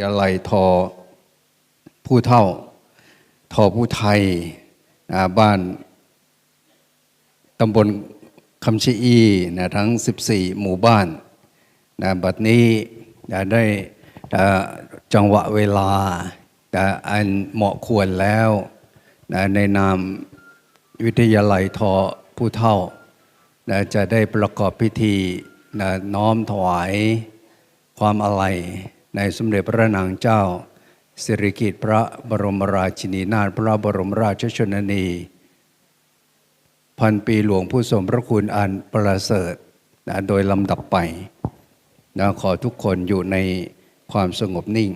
ยาลัยทอผู้เท่า ทอผู้ไทยบ้านตำบลคำชีอีนะทั้ง 14 หมู่บ้านนะบัดนี้นะได้จังหวะเวลาอันเหมาะควรแล้วนะในนามวิทยาลัยทอผู้เท่านะจะได้ประกอบพิธีนะน้อมถวายความอาลัย ในสมเด็จพระนางเจ้า สิริกิติ์พระบรมราชินีนาถพระบรมราชชนนี พันปีหลวงผู้สมพระคุณอันประเสริฐนะโดยลำดับไปนะขอทุกคนอยู่ในความสงบนิ่ง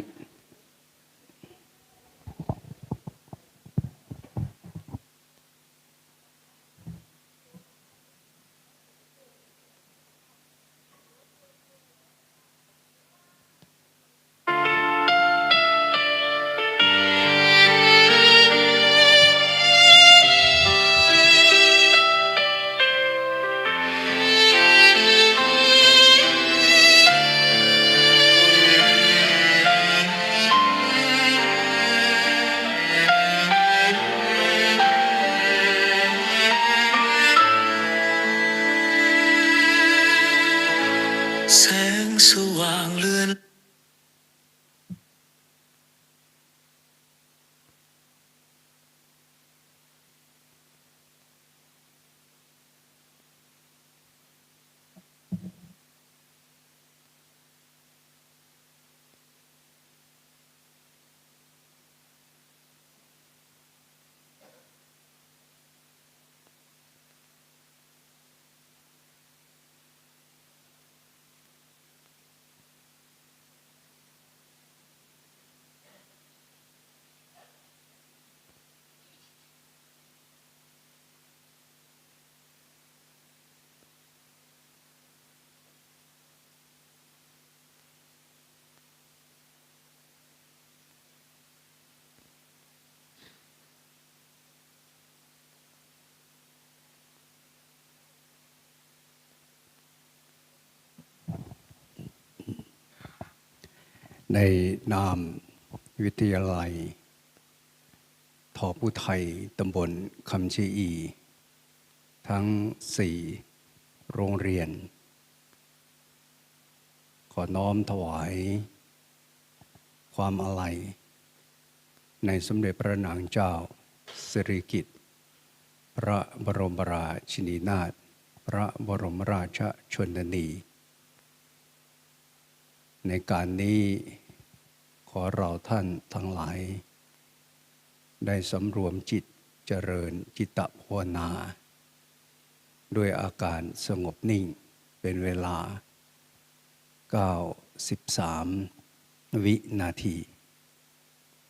ในนามวิทยาลัยทอผู้ไทยตำบลคำชีอี ทั้งสี่โรงเรียน ขอน้อมถวาย ความอาลัย ในสมเด็จพระนางเจ้าสิริกิติ์พระบรมราชินีนาถพระบรมราชชนนี ในการนี้ อเราท่านทั้งหลาย ได้สำรวมจิตเจริญจิตตภาวนา ด้วยอาการสงบนิ่งเป็นเวลา 93 วินาที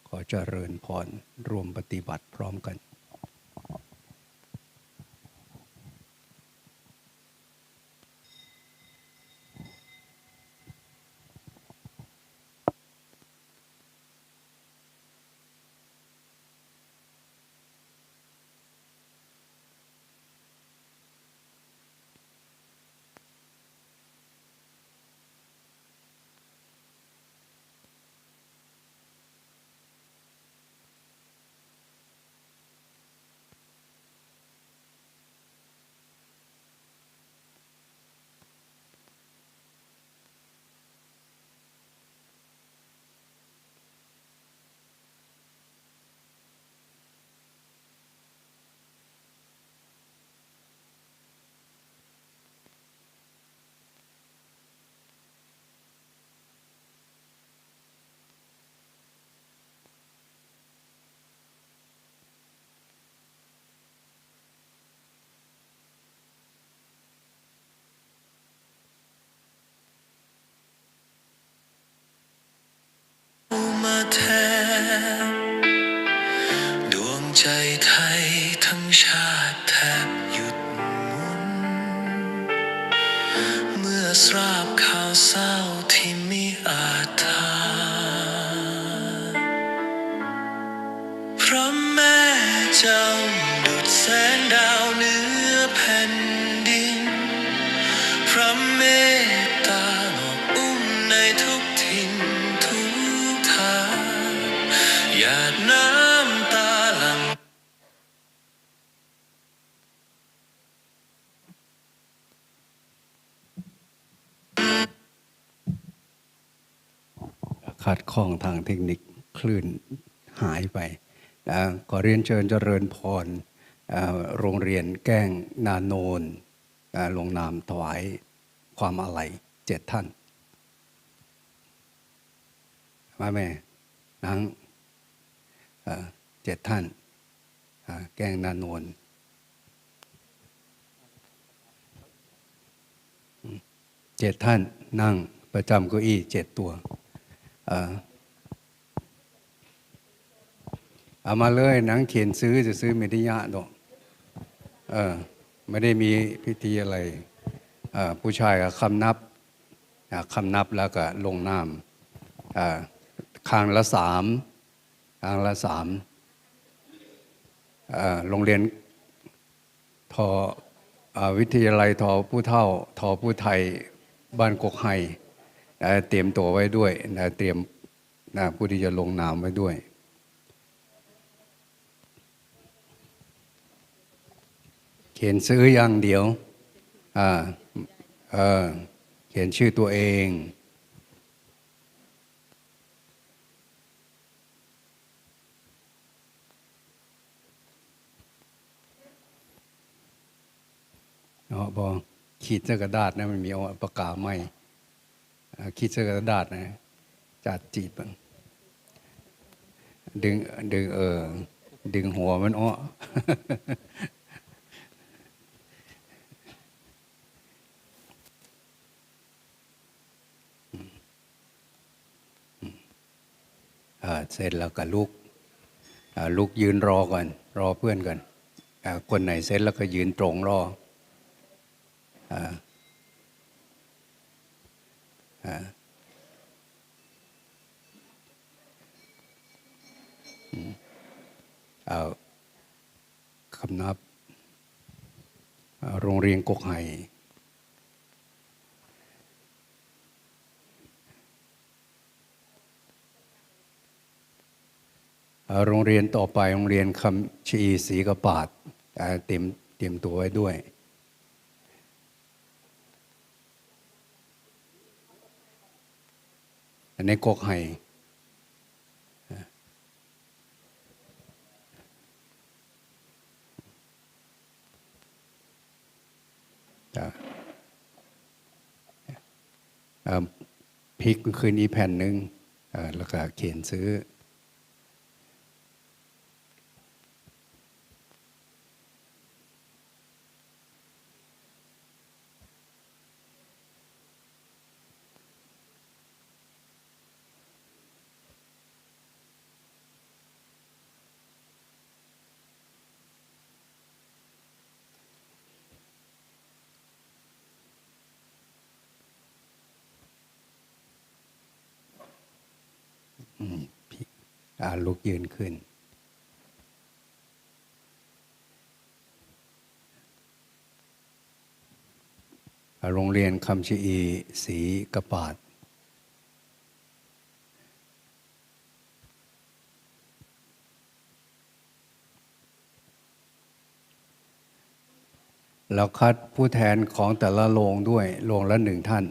ขอเจริญพรรวมปฏิบัติพร้อมกัน ม ขัดข้องทางเทคนิคคลื่นหายไปนะขอเรียนเชิญเจริญพรโรงเรียนแก้งนาโนนลงนามถวายความอาลัยเจ็ดท่าน มาแม่นังเอ่อเจ็ดท่าน แก้งนาโนนเจ็ดท่านนั่งประจำเก้าอี้เจ็ดตัว เอามาเลยหนังเขียนซื้อจะซื้อม่ได้ยะดอกเออไม่ได้มีพิธีอะไรผู้ชายก็คำนับคำนับแล้วก็ลงนามอ่าคางละสามคางละสามโรงเรียนทออวิทยาลัยทอผู้เท่าทอผู้ไทยบ้านกกไฮ นะเตรียมตัวไว้ด้วยนะเตรียมนะผู้ที่จะลงนามไว้ด้วย เขียนซื้ออย่างเดียวอ่าเออเขียนชื่อตัวเองเนาะบอขีดเสื้อกระดาษนะมันมีเอาปากกาไหม อ่าขีดเสื้อกระดาษนะจัดจีบดึงดึงเออดึงหัวมันอ้อเสร็จแล้วก็ลุกลุกยืนรอก่อน รอเพื่อนก่อนคนไหนเสร็จแล้วก็ยืนตรงรออ เอาคำนับ โรงเรียนกกไห่โรงเรียนต่อไปโรงเรียนคำชีศรีกระปาดเตรียมเตรียมตัวไว้ด้วย อันนี้กกไห่จ้ะเอ่อพริกคืนนี้แผ่นหนึ่งแล้วก็เขียนซื้อ ลุกยืนขึ้น โรงเรียนคำชีอีศรีกระปาด แล้วคัดผู้แทนของแต่ละโรงด้วย โรงละหนึ่งท่าน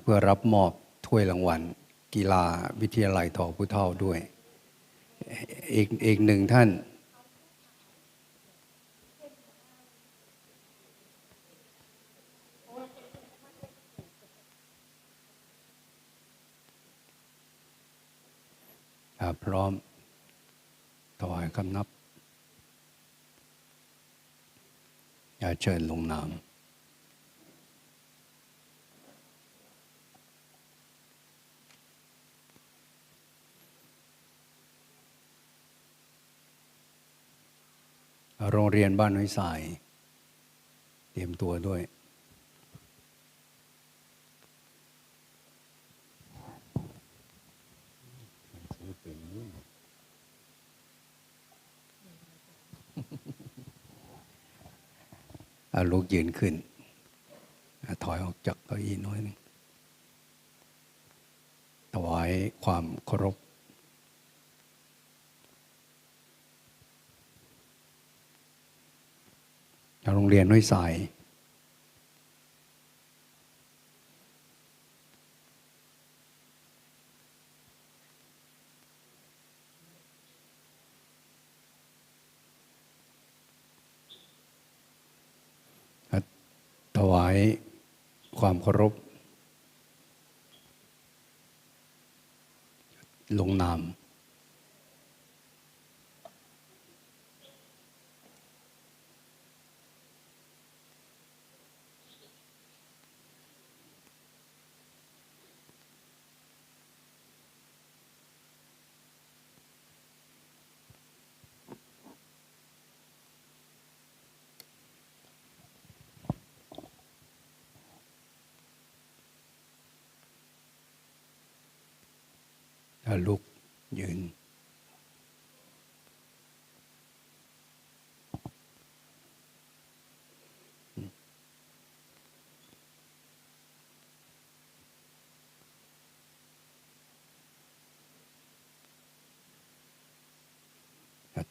เพื่อรับมอบถ้วยรางวัล กีฬาวิทยาลัยทอผู้เท่าด้วย อีกอีกหนึ่งท่าน พร้อมถวายคำนับอย่าเชิญลงนาม โรงเรียนบ้านน้อยสาย เตรียมตัวด้วย อาลุกยืนขึ้นอถอยออกจากเก้าอี้น้อยหนึงถวายความเคารพ รงเรียนน้อยสาย ถวายความเคารพ ลงนาม ลุกยืน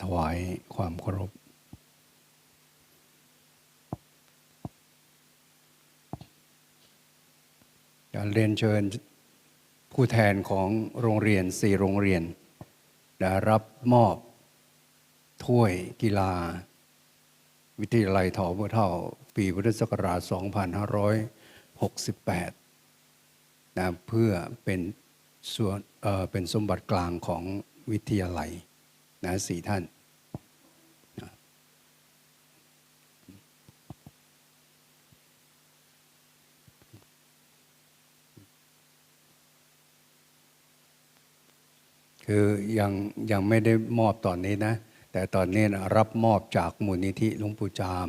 ถวายความเคารพการเรียนเชิญ ผู้แทนของโรงเรียนสี่โรงเรียนได้รับมอบถ้วยกีฬา วิทยาลัยถอผู้เท่า ปีพุทธศักราช 2568นะเพื่อเป็นส่วนเเป็นสมบัติกลางของวิทยาลัยนะสี่ท่าน คือ ยังยังไม่ได้มอบตอนนี้นะ แต่ตอนนี้นะรับมอบจากมูลนิธิหลวงปู่จาม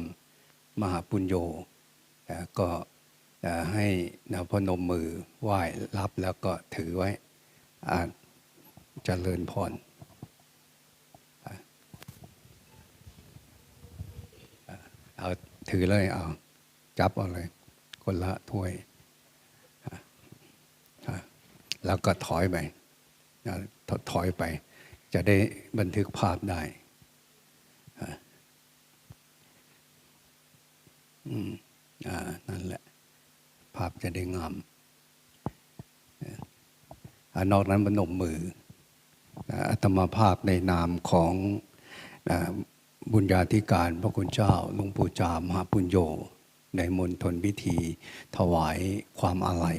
มหาปุญโญแต่ก็ให้นะพนมมือไหว้รับแล้วก็ถือไว้อานเจริญพรเอาถือเลยเอาจับเอาเลย คนละถ้วย แล้วก็ถอยไป ถถอยไป จะได้บันทึกภาพได้อืมอ่านั่นแหละ ภาพจะได้งามอ่านอกนั้นบนมมืออัตมาภาพในนามของบุญญาธิการพระคุณเจ้าหลวงปู่จามหาปุญโญในมณฑลพิธีถวายความอาลัย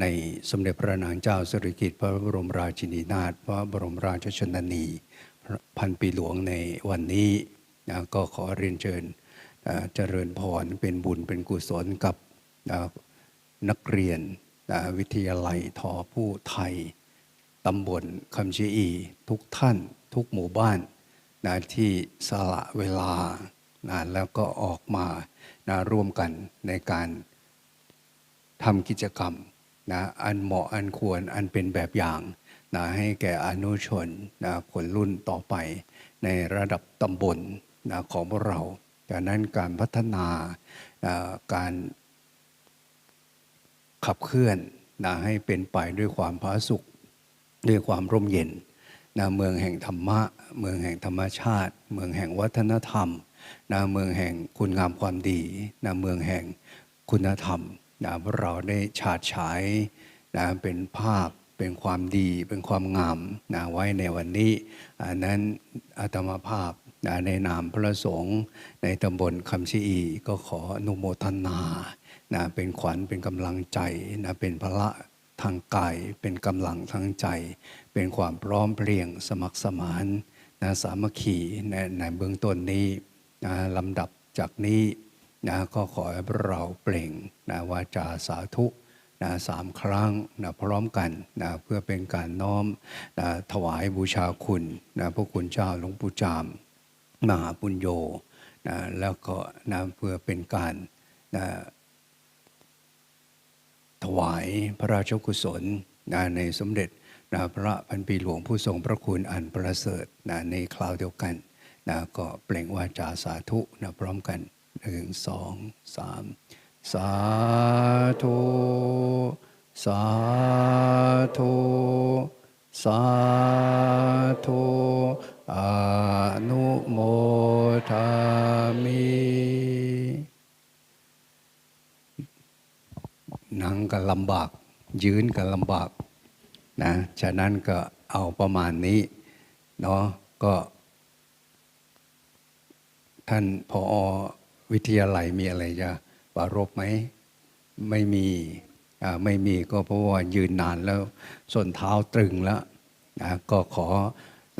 ในสมเด็จพระนางเจ้าสิริกิติ์พระบรมราชินีนาถพระบรมราชชนนี พันปีหลวงในวันนี้นะก็ขอเรียนเชิญเอ่อเจริญพรเป็นบุญเป็นกุศลกับนะนักเรียนนะวิทยาลัยทอผู้ไทยตำบลคำชีอีทุกท่านทุกหมู่บ้านนะที่สละเวลานะแล้วก็ออกมานะร่วมกันในการทำกิจกรรม นะอันเหมาะอันควรอันเป็นแบบอย่างนะให้แก่อนุชนนะคนรุ่นต่อไป ในระดับตำบลนะของพวกเราดังนั้นการพัฒนานะการขับเคลื่อนนะให้เป็นไปด้วยความผาสุกด้วยความร่มเย็นนะเมืองแห่งธรรมะ เมืองแห่งธรรมชาติ เมืองแห่งวัฒนธรรมนะเมืองแห่งคุณงามความดีนะเมืองแห่งคุณธรรม นะเราได้ฉาดฉายนะเป็นภาพเป็นความดีเป็นความงามนะไว้ในวันนี้อันนั้นอาตมาภาพนะในนามพระสงฆ์ในตำบลคำชีอีก็ขออนุโมทนานะเป็นขวัญเป็นกำลังใจนะเป็นพละทางกายเป็นกำลังทางใจ เป็นความพร้อมเพรียงสมัครสมานนะสามัคคีในในเบื้องต้นนี้นะลำดับจากนี้ นะก็ขอให้เราเปล่งนะวาจาสาธุนะสามครั้งนะพร้อมกันนะเพื่อเป็นการน้อมนะถวายบูชาคุณนะพระคุณเจ้าหลวงปู่จาม มหาปุญโญนะแล้วก็นะเพื่อเป็นการนะถวายพระราชกุศลนะในสมเด็จนะพระพันปีหลวงผู้ทรงพระคุณอันประเสริฐนะในคราวเดียวกันนะก็เปล่งวาจาสาธุนะพร้อมกัน หนึ่งสองสามสาธุสาธุสาธุอนุโมทามินั่งก็ลำบาก ยืนก็ลำบากนะฉะนั้นก็เอาประมาณนี้เนาะก็ท่านพอ วิทยาลัยมีอะไรจะปรารบไหมไม่มีไม่มีก็เพราะว่ายืนนานแล้วส้นเท้าตรึงแล้วนะก็ขอ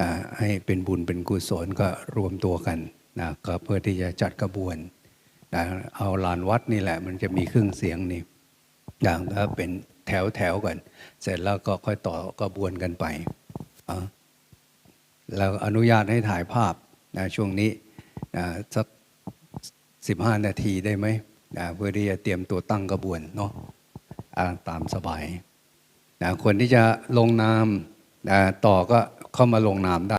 นะให้เป็นบุญเป็นกุศลก็รวมตัวกันนะก็เพื่อที่จะจัดกระบวนนะเอาลานวัดนี่แหละ มันจะมีเครื่องเสียงนี่อย่างก็เป็นแถวแถวๆกัน เสร็จแล้วก็ค่อยต่อกระบวนกันไปแล้วอนุญาตให้ถ่ายภาพนะช่วงนี้นะสัก 15 นาทีได้ไหมนะเพื่อที่จะเตรียมตัวตั้งกระบวนเนาะตามสบายนะคนที่จะลงนามนะต่อก็เข้ามาลงนามได้